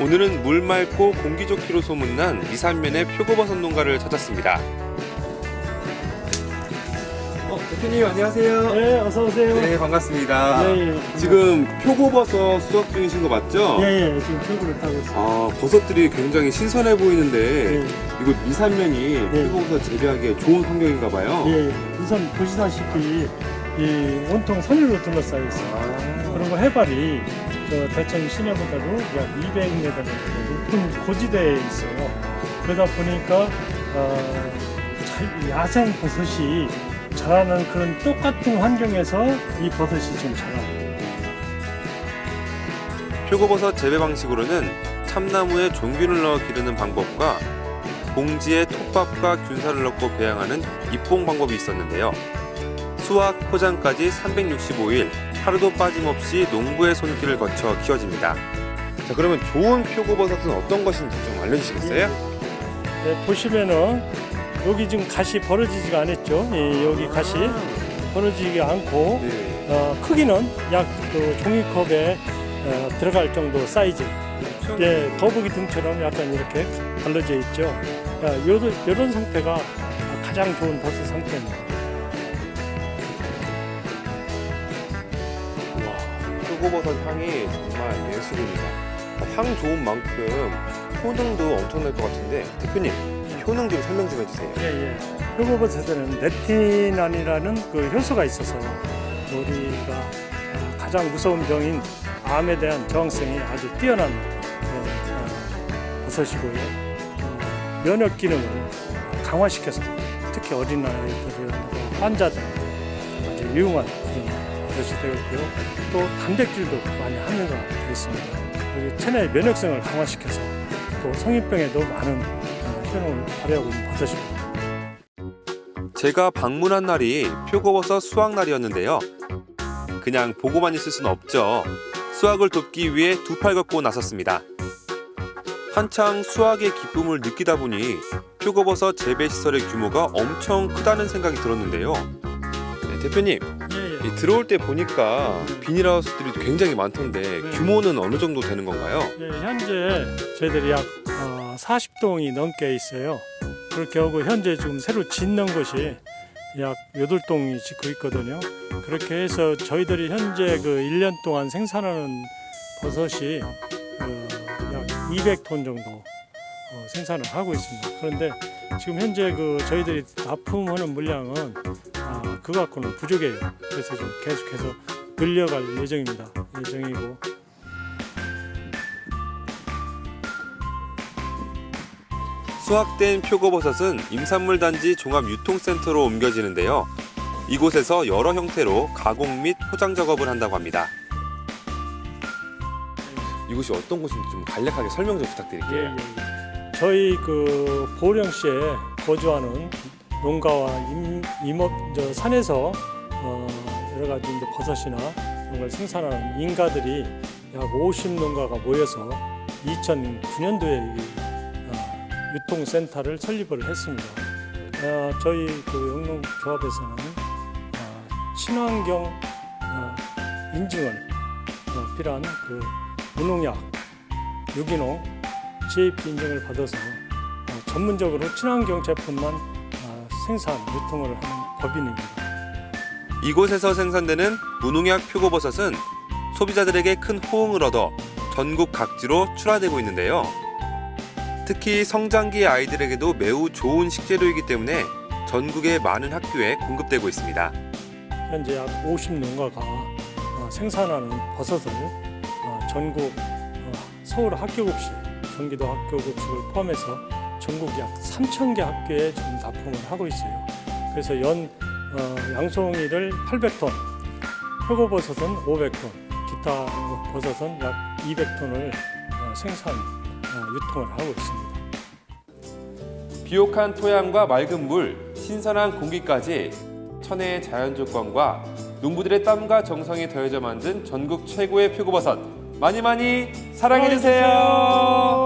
오늘은 물 맑고 공기 좋기로 소문난 미산면의 표고버섯 농가를 찾았습니다. 어, 대표님 안녕하세요. 네, 어서 오세요. 네, 반갑습니다. 예, 예. 지금 표고버섯 수확 중이신 거 맞죠? 예, 예, 지금 표구를 타고 있어요. 아, 버섯들이 굉장히 신선해 보이는데 예, 이곳 미산면이 네. 표고버섯 재배하기에 좋은 환경인가 봐요. 예, 예. 우선 보시다시피 이 온통 선유로 둘러싸여 있어요. 아, 그리고 해발이 저 대천 시내보다도 약 200m 정도 높은 고지대에 있어요. 그러다 보니까 어, 자- 야생 버섯이 자라는 그런 똑같은 환경에서 이 버섯이 지금 자라요. 표고버섯 재배 방식으로는 참나무에 종균을 넣어 기르는 방법과 봉지에 톱밥과 균사를 넣고 배양하는 입봉 방법이 있었는데요. 수확 포장까지 365일 하루도 빠짐없이 농부의 손길을 거쳐 키워집니다. 자 그러면 좋은 표고버섯은 어떤 것인지 좀 알려주시겠어요? 네, 보시면은 여기 지금 가시 벌어지지가 않았죠. 예, 여기 가시 벌어지지 않고 네. 어, 크기는 약그 종이컵에 어, 들어갈 정도 사이즈. 예, 거북이 등처럼 약간 이렇게 갈라져 있죠. 야, 요런, 요런 상태가 가장 좋은 버섯 상태입니다. 표고버섯 향이 정말 예술입니다. 향 좋은 만큼 효능도 엄청날 것 같은데 대표님 효능 좀 설명 좀 해주세요. 예, 예. 표고버섯에는 레티난이라는 그 효소가 있어서 우리가 어, 가장 무서운 병인 암에 대한 저항성이 아주 뛰어난 그런, 어, 버섯이고요. 어, 면역 기능을 강화시켜서 특히 어린 아이들 환자들 아주 유용한 그런 버섯이 되었고요. 또 단백질도 많이 함유가 되어 있습니다. 그리고 체내 면역성을 강화시켜서 또 성인병에도 많은 어, 효능을 발휘하고 있는 버섯입니다. 제가 방문한 날이 표고버섯 수확 날이었는데요. 그냥 보고만 있을 수는 없죠. 수확을 돕기 위해 두 팔 걷고 나섰습니다. 한창 수확의 기쁨을 느끼다 보니 표고버섯 재배 시설의 규모가 엄청 크다는 생각이 들었는데요. 네, 대표님, 예, 예. 이 들어올 때 보니까 비닐하우스들이 굉장히 많던데 규모는 어느 정도 되는 건가요? 예, 현재 저희들이 약 어, 40동이 넘게 있어요. 그렇게 하고 현재 지금 새로 짓는 것이 약 8동이 짓고 있거든요. 그렇게 해서 저희들이 현재 그 1년 동안 생산하는 버섯이 그 약 200톤 정도 어, 생산을 하고 있습니다. 그런데 지금 현재 그 저희들이 납품하는 물량은 아, 그 갖고는 부족해요. 그래서 좀 계속해서 늘려갈 예정입니다. 예정이고 수확된 표고버섯은 임산물 단지 종합 유통센터로 옮겨지는데요. 이곳에서 여러 형태로 가공 및 포장 작업을 한다고 합니다. 이곳이 어떤 곳인지 좀 간략하게 설명 좀 예, 부탁드릴게요. 예, 예. 저희 그 보령시에 거주하는 농가와 임, 임업 저 산에서 어, 여러 가지 이제 버섯이나 이런 걸 생산하는 인가들이 약 50농가가 모여서 2009년도에 어, 유통센터를 설립을 했습니다. 어, 저희 그 영농조합에서는 어, 친환경 어, 인증을 어, 필요한 그 무농약, 유기농, GAP 인증을 받아서 어, 전문적으로 친환경 제품만 어, 생산, 유통을 하는 법인입니다. 이곳에서 생산되는 무농약 표고버섯은 소비자들에게 큰 호응을 얻어 전국 각지로 출하되고 있는데요. 특히 성장기 아이들에게도 매우 좋은 식재료이기 때문에 전국의 많은 학교에 공급되고 있습니다. 현재 약 50농가가 어, 생산하는 버섯을 어, 전국 어, 서울 학교급식, 경기도 학교 급식을 포함해서 전국 약 3천 개 학교에 지금 납품을 하고 있어요. 그래서 연 어, 양송이를 800톤, 표고버섯은 500톤, 기타 버섯은 약 200톤을 생산, 어, 유통을 하고 있습니다. 비옥한 토양과 맑은 물, 신선한 공기까지 천혜의 자연 조건과 농부들의 땀과 정성이 더해져 만든 전국 최고의 표고버섯 많이 많이 사랑해 주세요.